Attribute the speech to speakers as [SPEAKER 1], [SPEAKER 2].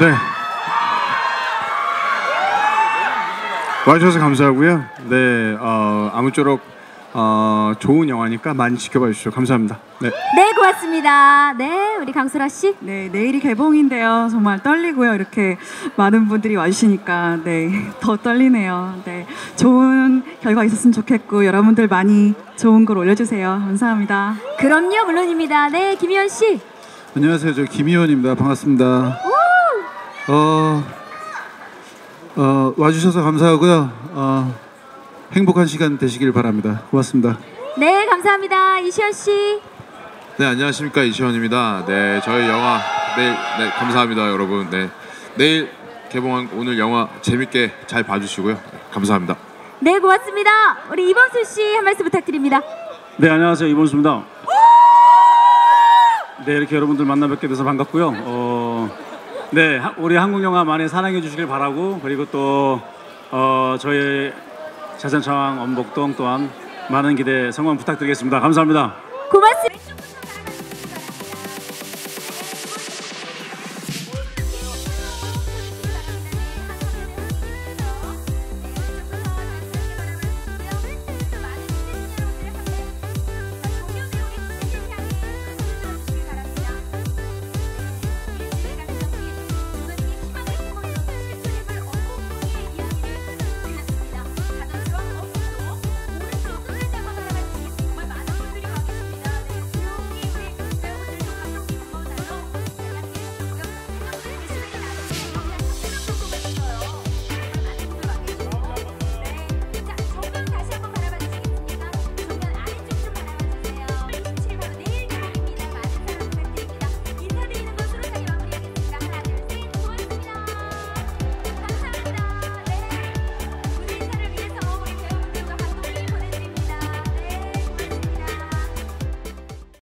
[SPEAKER 1] 네. 와주셔서 감사하고요. 네, 어, 아무쪼록 어, 좋은 영화니까 많이 지켜봐 주시죠. 감사합니다. 네.
[SPEAKER 2] 네, 고맙습니다. 네, 우리 강소라 씨.
[SPEAKER 3] 네, 내일이 개봉인데요. 정말 떨리고요. 이렇게 많은 분들이 와주시니까 네, 더 떨리네요. 네, 좋은 결과 있었으면 좋겠고 여러분들 많이 좋은 걸 올려주세요. 감사합니다.
[SPEAKER 2] 그럼요, 물론입니다. 네, 김희연 씨.
[SPEAKER 4] 안녕하세요. 저 김희원입니다. 반갑습니다. 어, 어, 와주셔서 감사하고요. 어, 행복한 시간 되시길 바랍니다. 고맙습니다.
[SPEAKER 2] 네, 감사합니다. 이시연 씨.
[SPEAKER 5] 네 안녕하십니까 이시원입니다. 네 저희 영화 내일 네 감사합니다 여러분. 네 내일 개봉한 오늘 영화 재밌게 잘 봐주시고요. 감사합니다.
[SPEAKER 2] 네, 고맙습니다. 우리 이범수 씨 한 말씀 부탁드립니다.
[SPEAKER 6] 네 안녕하세요 이범수입니다. 네 이렇게 여러분들 만나 뵙게 돼서 반갑고요. 어, 네 하- 우리 한국 영화 많이 사랑해 주시길 바라고 그리고 또 어, 저희 자전창왕 엄복동 또한 많은 기대 성원 부탁드리겠습니다. 감사합니다.
[SPEAKER 2] 고맙습니다.